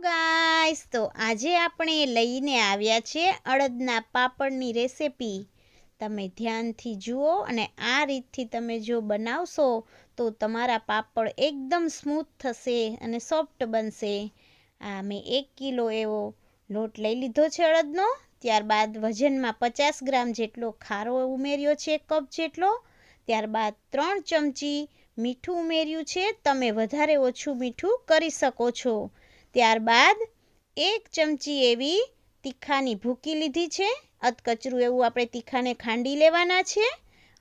Guys તો આજે આપણે લઈને આવ્યા છે અડદના પાપડની રેસિપી. તમે ધ્યાનથી જુઓ અને આ રીતથી તમે જો બનાવશો, તો તમારા પાપડ એકદમ સ્મૂથ થશે અને સોફ્ટ બનશે. આ મેં એક કિલો એવો લોટ લઈ લીધો છે અડદનો. ત્યારબાદ વજનમાં પચાસ ગ્રામ જેટલો ખારો ઉમેર્યો છે કપ જેટલો. ત્યારબાદ ત્રણ ચમચી મીઠું ઉમેર્યું છે. તમે વધારે ઓછું મીઠું કરી શકો છો. ત્યારબાદ એક ચમચી એવી તીખાની ભૂકી લીધી છે. અધકચરું એવું આપણે તીખાને ખાંડી લેવાના છે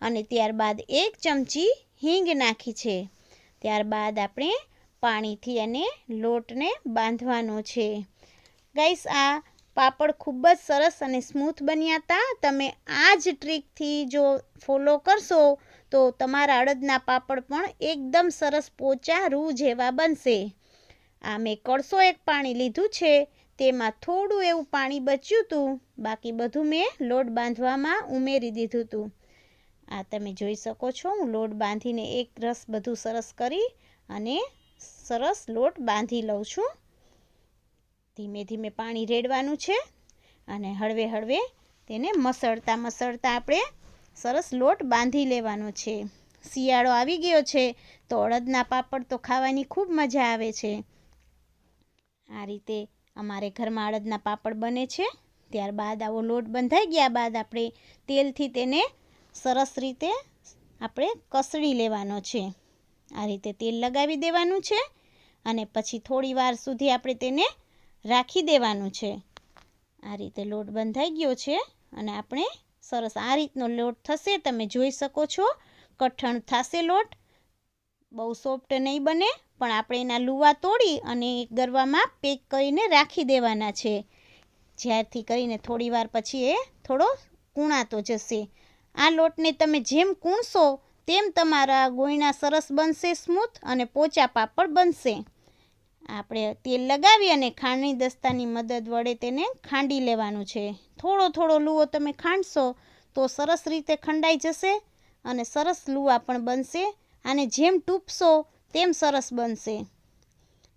અને ત્યારબાદ એક ચમચી હિંગ નાખી છે. ત્યારબાદ આપણે પાણીથી અને લોટને બાંધવાનો છે. ગાઈસ, આ પાપડ ખૂબ જ સરસ અને સ્મૂથ બન્યા હતા તમે આ જ ટ્રીકથી જો ફોલો કરશો તો તમારા અડદના પાપડ પણ એકદમ સરસ પોચા રૂ જેવા બનશે. આ મેં કળસો એક પાણી લીધું છે, તેમાં થોડું એવું પાણી બચ્યું હતું બાકી બધું મેં લોટ બાંધવામાં ઉમેરી દીધું હતું આ તમે જોઈ શકો છો, હું લોટ બાંધીને એક રસ બધું સરસ કરી અને સરસ લોટ બાંધી લઉં છું. ધીમે ધીમે પાણી રેડવાનું છે અને હળવે હળવે તેને મસળતા મસળતા આપણે સરસ લોટ બાંધી લેવાનો છે. શિયાળો આવી ગયો છે, તો અડદના પાપડ તો ખાવાની ખૂબ મજા આવે છે. આ રીતે અમારે ઘરમાં અડદના પાપડ બને છે. ત્યારબાદ આવો લોટ બંધાઈ ગયા. બાદ આપણે તેલથી તેને સરસ રીતે આપણે કસડી લેવાનો છે. આ રીતે તેલ લગાવી દેવાનું છે અને પછી થોડી વાર સુધી આપણે તેને રાખી દેવાનું છે. આ રીતે લોટ બંધાઈ ગયો છે અને આપણે સરસ આ રીતનો લોટ થશે. તમે જોઈ શકો છો. કઠણ થશે લોટ. બહુ સોફ્ટ નહીં બને, પણ આપણે એના લુવા તોડી અને ગરવામાં પેક કરીને રાખી દેવાના છે. જ્યારથી કરીને થોડીવાર પછી એ થોડો કૂણાતો જશે. આ લોટને તમે જેમ કૂણશો તેમ તમારા ગોયણા સરસ બનશે, સ્મૂથ અને પોચા પાપડ બનશે. આપણે તેલ લગાવી અને ખાંડની દસ્તાની મદદ વડે તેને ખાંડી લેવાનું છે. થોડો થોડો લુવો તમે ખાંડશો તો સરસ રીતે ખંડાઈ જશે અને સરસ લુવા પણ બનશે. અને જેમ ટૂંપશો તેમ સરસ બનશે.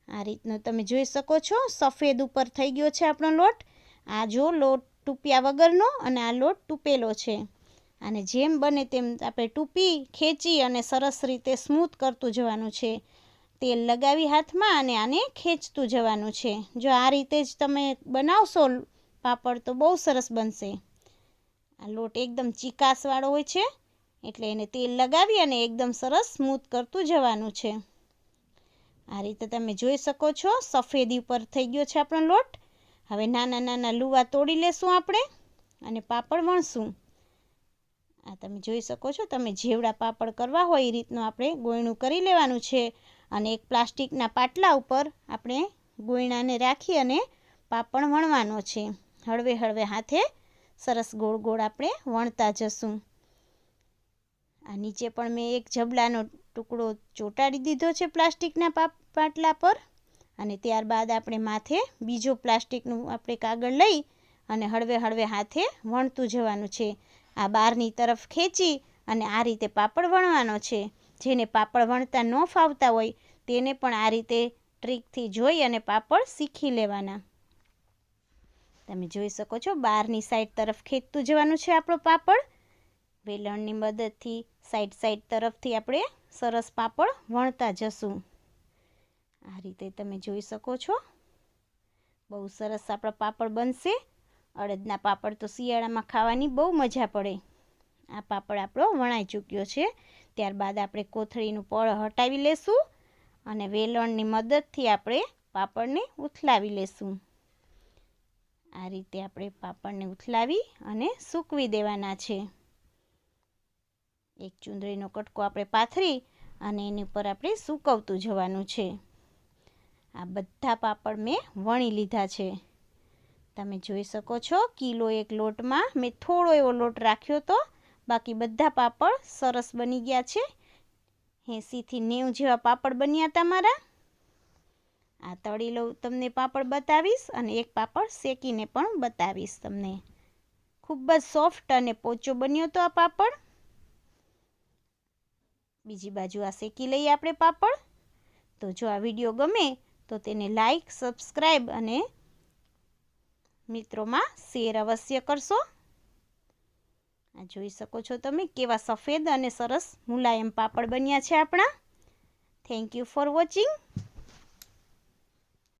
આ રીતનો તમે જોઈ શકો છો, સફેદ ઉપર થઈ ગયો છે આપણો લોટ. આ જો લોટ ટૂપ્યા વગરનો અને આ લોટ ટૂપેલો છે. અને જેમ બને તેમ આપણે ટૂપી, ખેંચી અને સરસ રીતે સ્મૂથ કરતું જવાનું છે. તેલ લગાવી હાથમાં અને આને ખેંચતું જવાનું છે. જો આ રીતે જ તમે બનાવશો, પાપડ તો બહુ સરસ બનશે. આ લોટ એકદમ ચીકાસવાળો હોય છે. એટલે એને તેલ લગાવી અને એકદમ સરસ સ્મૂથ કરતું જવાનું છે. આ રીતે તમે જોઈ શકો છો, સફેદી ઉપર થઈ ગયો છે આપણો લોટ. હવે નાના નાના લુવા તોડી લેશું આપણે અને પાપડ વણશું. આ તમે જોઈ શકો છો, તમે જેવડા પાપડ કરવા હોય એ રીતનું આપણે ગોયણું કરી લેવાનું છે અને એક પ્લાસ્ટિકના પાટલા ઉપર આપણે ગોયણાને રાખી અને પાપડ વણવાનો છે. હળવે હળવે હાથે સરસ ગોળ ગોળ આપણે વણતા જશું. આ નીચે પણ મેં એક જબલાનો ટુકડો ચોંટાડી દીધો છે પ્લાસ્ટિકના પાટલા પર. અને ત્યારબાદ આપણે માથે બીજો પ્લાસ્ટિકનું આપણે કાગળ લઈ અને હળવે હળવે હાથે વણતું જવાનું છે. આ બહારની તરફ ખેંચી અને આ રીતે પાપડ વણવાનો છે. જેને પાપડ વણતા ન ફાવતા હોય તેને પણ આ રીતે ટ્રીકથી જોઈ અને પાપડ શીખી લેવાના. તમે જોઈ શકો છો બહારની સાઈડ તરફ ખેંચતું જવાનું છે આપણો પાપડ. વેલણની મદદથી સાઈડ સાઈડ તરફથી આપણે સરસ પાપડ વણતા જશું. આ રીતે તમે જોઈ શકો છો. બહુ સરસ આપણા પાપડ બનશે. અડદના પાપડ તો શિયાળામાં ખાવાની બહુ મજા પડે. આ પાપડ આપણો વણાઈ ચૂક્યો છે. ત્યારબાદ આપણે કોથળીનું પળ હટાવી લેશું અને વેલણની મદદથી આપણે પાપડને ઉથલાવી લેશું. આ રીતે આપણે પાપડને ઉથલાવી અને સૂકવી દેવાના છે. એક ચુંદડીનો કટકો આપણે પાથરી અને એની ઉપર આપણે સૂકવતું જવાનું છે. આ બધા પાપડ મેં વણી લીધા છે. તમે જોઈ શકો છો, કિલો એક લોટમાં મેં થોડો એવો લોટ રાખ્યો હતો બાકી બધા પાપડ સરસ બની ગયા છે. એંસીથી નેવું જેવા પાપડ બન્યા હતા મારા આ તળી લઉં તમને પાપડ બતાવીશ અને એક પાપડ શેકીને પણ બતાવીશ તમને. ખૂબ જ સોફ્ટ અને પોચો બન્યો હતો આ પાપડ. બીજી બાજુ આ શેકી લઈએ આપણે પાપડ. તો જો આ વીડિયો ગમે તો તેને લાઈક સબસ્ક્રાઈબ અને મિત્રોમાં શેર અવશ્ય કરશો. આ જોઈ શકો છો તમે કેવા સફેદ અને સરસ મુલાયમ પાપડ બન્યા છે આપણા. Thank you for watching